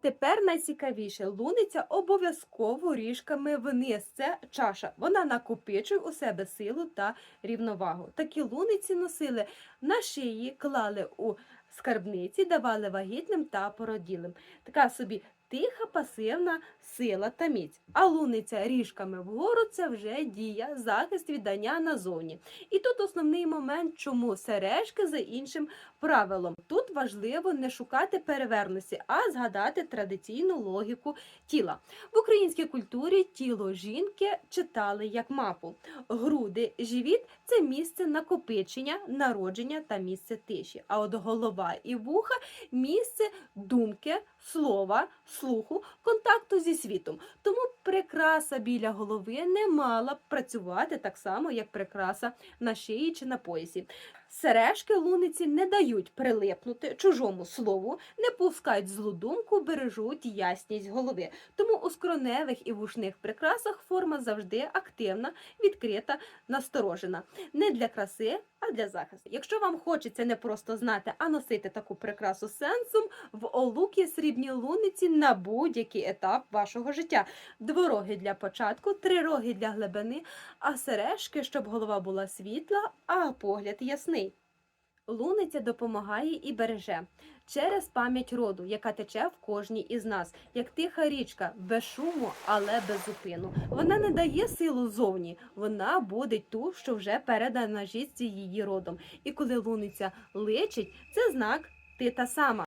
Тепер найцікавіше луниця обов'язково ріжками вниз. Це чаша. Вона накопичує у себе силу та рівновагу. Такі луниці носили на шиї, клали у скарбниці, давали вагітним та породілим. Така собі тиха пасивна сила та міць. А луниця ріжками вгору це вже дія, захист віддання назовні. І тут основний момент, чому сережки за іншим правилом. Тут важливо не шукати переверності, а згадати традиційну логіку тіла. В українській культурі тіло жінки читали як мапу. Груди, живіт це місце накопичення, народження та місце тиші. А от голова і вуха місце думки, слова, слуху, контакту зі світом. Тому прикраса біля голови не мала б працювати так само, як прикраса на шиї чи на поясі. Сережки луниці не дають прилипнути чужому слову, не пускають злу думку, бережуть ясність голови. Тому у скроневих і вушних прикрасах форма завжди активна, відкрита, насторожена. Не для краси, а для захисту. Якщо вам хочеться не просто знати, а носити таку прикрасу сенсом, в олук срібні луниці на будь-який етап вашого життя. Двороги для початку, три роги для глибини, а сережки, щоб голова була світла, а погляд ясний. Луниця допомагає і береже через пам'ять роду, яка тече в кожній із нас, як тиха річка, без шуму, але без зупину. Вона не дає силу зовні, вона будить ту, що вже передана жінці її родом. І коли луниця личить, це знак ти та сама.